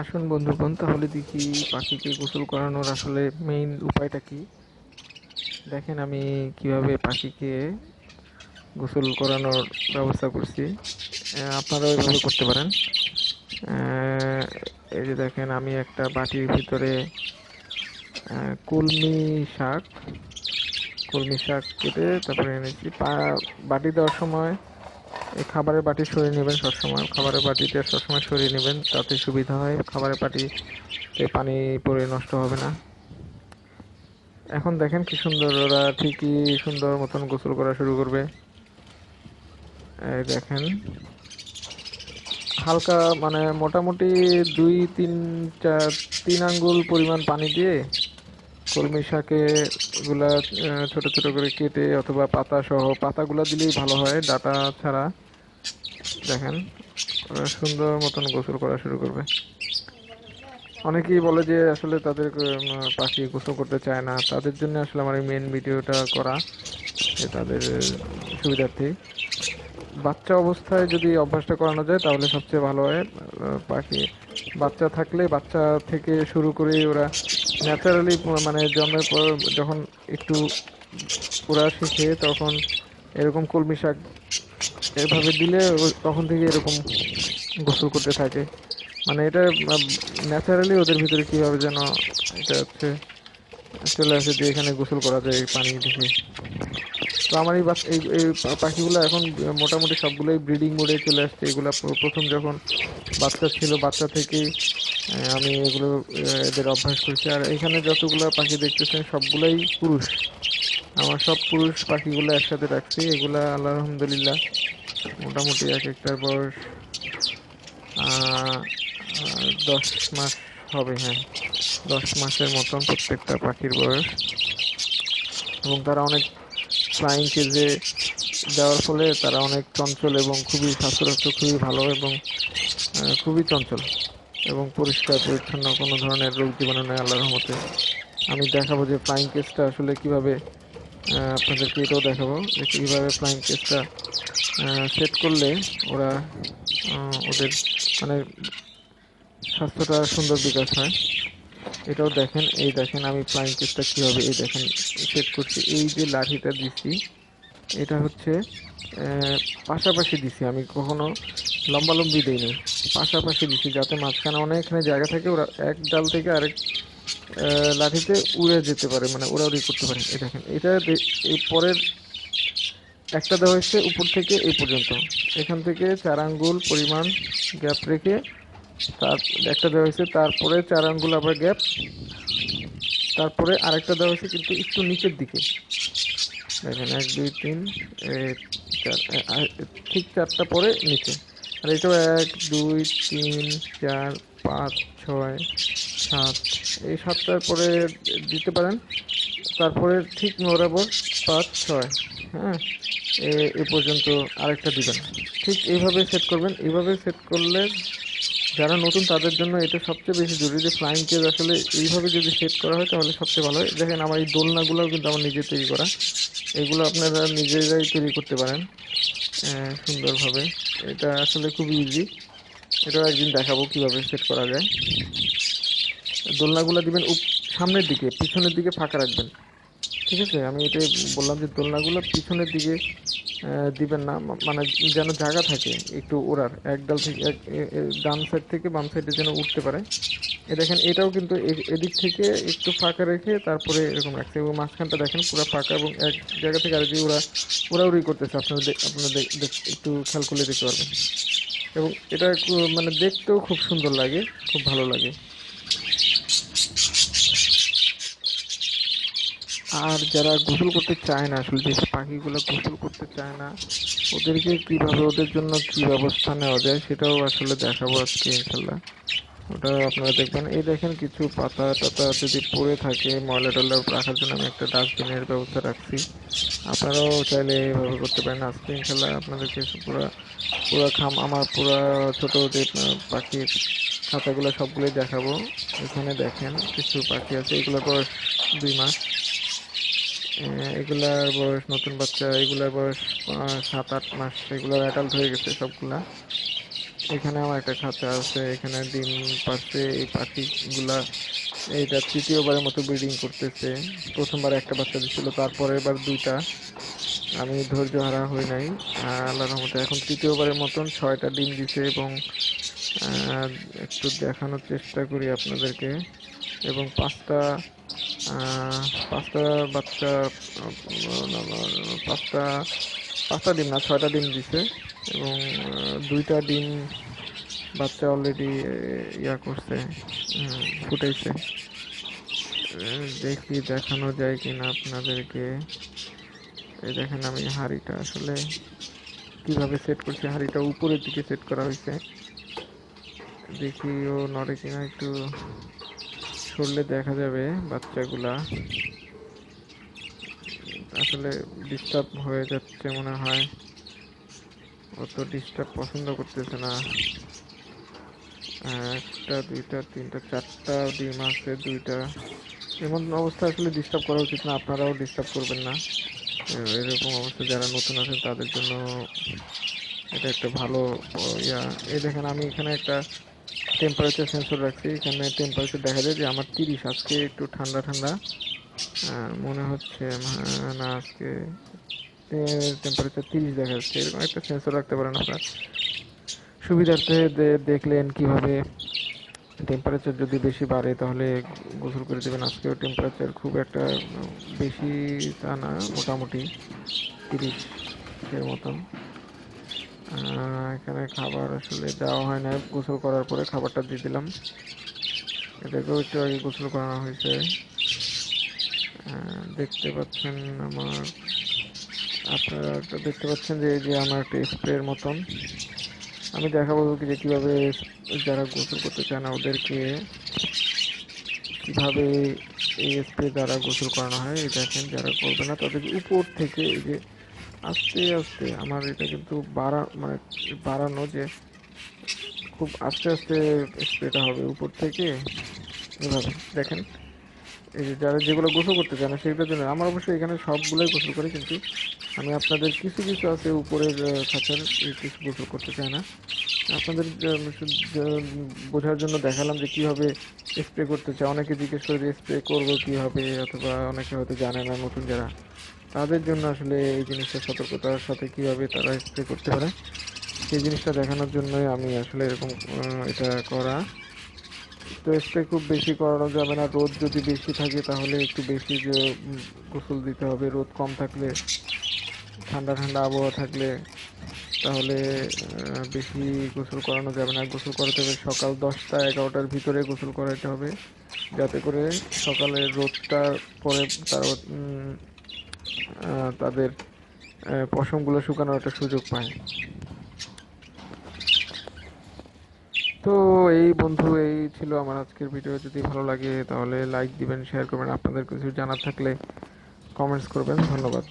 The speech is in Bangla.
আসুন বন্ধুগণ, তাহলে দেখি পাখিকে গোসল করানোর আসলে মেইন উপায়টা কি? দেখেন আমি কীভাবে পাখিকে গোসল করানোর ব্যবস্থা করছি। আপনারাও এভাবে করতে পারেন। এই যে দেখেন আমি একটা বাটির ভিতরে কলমি শাক কলমি শাক কেটে তারপরে এনেছি। পা বাটি দেওয়ার সময় এই খাবারের বাটি সরিয়ে নেবেন সবসময়। খাবারের বাটিটা সবসময় সরিয়ে নেবেন, তাতে সুবিধা হয়। খাবারের বাটিতে পানি পড়ে নষ্ট হবে না। এখন দেখেন কি সুন্দর, ওরা ঠিকই সুন্দর মতন গোসল করা শুরু করবে। এই দেখেন, হালকা মানে মোটামুটি দুই, তিন, চার, তিন আঙ্গুল পরিমাণ পানি দিয়ে কলমি শাকে এগুলা ছোট ছোট করে কেটে অথবা পাতা সহ, পাতাগুলা দিলেই ভালো হয়, ডাটা ছাড়া। দেখেন সুন্দর মতন গোসল করা শুরু করবে। অনেকেই বলে যে আসলে তাদের পাখি গোসল করতে চায় না। তাদের জন্য আসলে আমার এই মেন ভিডিওটা করা তাদের সুবিধার্থে। বাচ্চা অবস্থায় যদি অভ্যাসটা করানো যায়, তাহলে সবচেয়ে ভালো হয় পাখি, বাচ্চা থাকলে বাচ্চা থেকে শুরু করে ওরা ন্যাচারালি মানে জন্মের পর যখন একটু পুরা শিখে তখন এরকম কলমি শাক এভাবে দিলে তখন থেকে এরকম গোসল করতে থাকে। মানে এটা ন্যাচারালি ওদের ভিতরে কীভাবে যেন এটা হচ্ছে, চলে আসে যে এখানে গোসল করা যায় পানি দেখে তো আমার এই এই পাখিগুলো এখন মোটামুটি সবগুলোই ব্রিডিং মোডে চলে আসছে। এগুলা প্র- প্রথম যখন বাচ্চা ছিল বাচ্চা আহ, আমি এগুলো এদের অভ্যাস করছি। আর এখানে যতগুলো পাখি দেখতেছেন সবগুলোই পুরুষ। আমার সব পুরুষ পাখিগুলো একসাথে রাখছি। এগুলা আল্লাহ আলহামদুলিল্লাহ মোটামুটি এক একটার বয়স দশ মাস হবে হ্যাঁ। দশ মাসের মতন প্রত্যেকটা পাখির বয়স। এবং তারা অনেক ফ্লাইং কেজে দেওয়ার ফলে তারা অনেক চঞ্চল এবং খুবই স্বাস্থ্য খুবই ভালো এবং খুবই চঞ্চল এবং পরিষ্কার, পরিচ্ছন্ন কোনো ধরনের রোগ জীবাণু নেই আল্লাহর রহমতে। আমি দেখাবো যে ফ্লাইং কেসটা আসলে কীভাবে আপনাদেরকে এটাও দেখাবো যে কীভাবে ফ্লাইং কেসটা সেট করলে ওরা ওদের মানে স্বাস্থ্যটা সুন্দর বিকাশ হয়। এটাও দেখেন, এই দেখেন আমি ফ্লাইং কেসটা কীভাবে এই দেখেন সেট করছি। এই যে লাঠিটা দিছি, এটা হচ্ছে পাশাপাশি দিছি আমি, কখনো লম্বালম্বি দিইনি। পাশাপাশি দিছি যাতে মাঝখানে অনেকখানে জায়গা থাকে, ওরা এক ডাল থেকে আরেক লাঠিতে উড়ে যেতে পারে মানে উড়াউড়ি করতে পারে। এই দেখেন, এটা এই পরের একটা দেওয়া হয়েছে উপর থেকে এই পর্যন্ত। এখান থেকে চার আঙ্গুল পরিমাণ গ্যাপ রেখে তার, একটা দেওয়া হয়েছে, তারপরে চার আঙ্গুল আবার গ্যাপ, তারপরে আরেকটা দেওয়া হয়েছে কিন্তু একটু নিচের দিকে। দেখেন, এক, দুই, তিন ঠিক চারটা পরে নিচে। আর এটাও এক, দুই, তিন, চার, পাঁচ, ছয়, সাত, এই সাতটার পরে দিতে পারেন। তারপরে ঠিক বরাবর পাঁচ, ছয় হ্যাঁ এ পর্যন্ত আরেকটা দিবেন। ঠিক এইভাবে সেট করবেন। এইভাবে সেট করলে যারা নতুন, তাদের জন্য এটা সবচেয়ে বেশি জরুরি যে ফ্লাইং কেজ আসলে এইভাবে যদি সেট করা হয়, তাহলে সবচেয়ে ভালো হয়। দেখেন আমার এই দোলনাগুলোও কিন্তু আমার নিজে তৈরি করা। এগুলো আপনারা নিজেরাই তৈরি করতে পারেন। সুন্দরভাবে। এটা আসলে খুব ইজি এটাও একদিন দেখাবো কীভাবে সেট করা যায়। দোলনাগুলো দিবেন সামনের দিকে, পিছনের দিকে ফাঁকা রাখবেন। ঠিক আছে? আমি এটাই বললাম যে দোলনাগুলো পিছনের দিকে দিবেন না মানে যেন জায়গা থাকে একটু ওড়ার, এক ডাল থেকে, এক ডান সাইড থেকে বাম সাইডে যেন উঠতে পারে। এ দেখেন, এটাও কিন্তু এদিক থেকে একটু ফাঁকা রেখে তারপরে এরকম রাখছে এবং মাঝখানটা দেখেন পুরো ফাঁকা এবং এক জায়গা থেকে আরেক দিকে ওরা ওরাউরি করতেছে। আপনারা আপনারা একটু খেয়াল করলে দেখতে পারবেন। এবং এটা মানে দেখতেও খুব সুন্দর লাগে, খুব ভালো লাগে। আর যারা গোসল করতে চায় না আসলে যে পাখিগুলো গোসল করতে চায় না, ওদেরকে কীভাবে, ওদের জন্য কি ব্যবস্থা নেওয়া যায় সেটাও আসলে দেখাবো আজকে, ইনশাল্লাহ। ওটা আপনারা দেখবেন। এই দেখেন কিছু পাতা টাতা যদি পড়ে থাকে, ময়লা টয়লা রাখার জন্য আমি একটা ডাস্টবিনের ব্যবস্থা রাখছি। আপনারাও চাইলে এইভাবে করতে পারেন। আজকে ইনশাল্লাহ আপনাদেরকে পুরো পুরো খাম, আমার পুরো ছোটো যে পাখির খাতাগুলো সবগুলোই দেখাবো। এখানে দেখেন কিছু পাখি আছে, এগুলো বয়স দুই মাস। এগুলার বয়স নতুন বাচ্চা এগুলার বয়স সাত আট মাস এগুলার অ্যাডাল্ট হয়ে গেছে সবগুলা। এখানে আমার একটা খাঁচা আছে এখানে ডিম পাচ্ছে এই পাখিগুলা এইটা তৃতীয়বারের মতো ব্রিডিং করতেছে। প্রথমবার একটা বাচ্চা দিছিল তারপরে এবার দুইটা। আমি ধৈর্য হারা হই নাই আহ, আল্লাহর রহমতে। এখন তৃতীয়বারের মতন ছয়টা ডিম দিছে এবং একটু দেখানোর চেষ্টা করি আপনাদেরকে। এবং পাঁচটা পাঁচটা বাচ্চা, পাঁচটা পাঁচটা ডিম না, ছয়টা ডিম দিছে এবং দুইটা ডিম বাচ্চা অলরেডি ইয়া করছে ফুটেছে দেখি দেখানো যায় কিনা আপনাদেরকে। এই দেখেন আমি হাঁড়িটা আসলে কীভাবে সেট করছি, হাঁড়িটা উপরের দিকে সেট করা হয়েছে। দেখি ও নড়ে কিনা একটু। সরলে দেখা যাবে বাচ্চাগুলা। আসলে ডিস্টার্ব হয়ে যাচ্ছে মনে হয়। অত ডিস্টার্ব পছন্দ করতেছে না। একটা, দুইটা, তিনটা, চারটা ডিম আছে, দুইটা। এমন অবস্থা আসলে ডিস্টার্ব করা উচিত না, আপনারাও ডিস্টার্ব করবেন না। এরকম অবস্থা যারা নতুন আছেন, তাদের জন্য এটা একটা ভালো ইয়া। এই দেখেন, আমি এখানে একটা টেম্পারেচার সেন্সর রাখছি। এখানে টেম্পারেচার দেখা যায় যে আমার তিরিশ, আজকে একটু ঠান্ডা ঠান্ডা। মনে হচ্ছে না, আজকে টেম্পারেচার তিরিশ দেখা যাচ্ছে। এরকম একটা সেন্সর রাখতে পারেন আপনার। সুবিধার্থে দেখলেন কীভাবে টেম্পারেচার যদি বেশি বাড়ে, তাহলে গোসল করে দেবেন। আজকেও টেম্পারেচার খুব একটা বেশি তা না, মোটামুটি তিরিশ এর মতন। এখানে খাবার আসলে দেওয়া হয় না। গোসল করার পরে খাবারটা দিয়ে দিলাম। এটাকেও একটু আগে গোসল করানো হয়েছে। দেখতে পাচ্ছেন আমার আপনারা দেখতে পাচ্ছেন যে যে আমার একটা স্প্রের মতন। আমি দেখাবো যে কীভাবে যারা গোসল করতে চায় না, ওদেরকে কীভাবে এই স্প্রে দ্বারা গোসল করানো হয়। দেখেন যারা করবে না, তাদের উপর থেকে এই যে আস্তে আস্তে আমার এটা কিন্তু বাড়া মানে বাড়ানো যে খুব আস্তে আস্তে স্প্রেটা হবে উপর থেকে। এভাবে, দেখেন। এই যে যারা যেগুলো গোসল করতে চায় না সেগুলোর জন্য আমার অবশ্যই এখানে সবগুলোই গোসল করে, কিন্তু আমি আপনাদের কিছু কিছু আছে উপরের খাঁচার কিছু গোসল করতে চায় না। আপনাদের বোঝার জন্য দেখালাম যে কীভাবে স্প্রে করতে চায়। অনেকে জিজ্ঞেস করে যে স্প্রে করব কীভাবে, অথবা অনেকে হয়তো জানে না, নতুন যারা তাদের জন্য আসলে এই জিনিসটা সতর্কতার সাথে কীভাবে তারা স্প্রে করতে পারে, সেই জিনিসটা দেখানোর জন্যই আমি আসলে এরকম এটা করা। তো স্প্রে খুব বেশি করানো যাবে না, রোদ যদি বেশি থাকে তাহলে একটু বেশি যে গোসল দিতে হবে, রোদ কম থাকলে, ঠান্ডা ঠান্ডা আবহাওয়া থাকলে তাহলে বেশি গোসল করানো যাবে না। গোসল করাতে হবে সকাল দশটা এগারোটার ভিতরে গোসল করাতে হবে, যাতে করে সকালে রোদটার পরে তারা তাদের পশমগুলো শুকানোর একটা সুযোগ পায়। তো এই বন্ধু, এই ছিল আমার আজকের ভিডিও। যদি ভালো লাগে তাহলে লাইক দিবেন শেয়ার করবেন। আপনাদের কিছু জানার থাকলে কমেন্টস করবেন। ধন্যবাদ।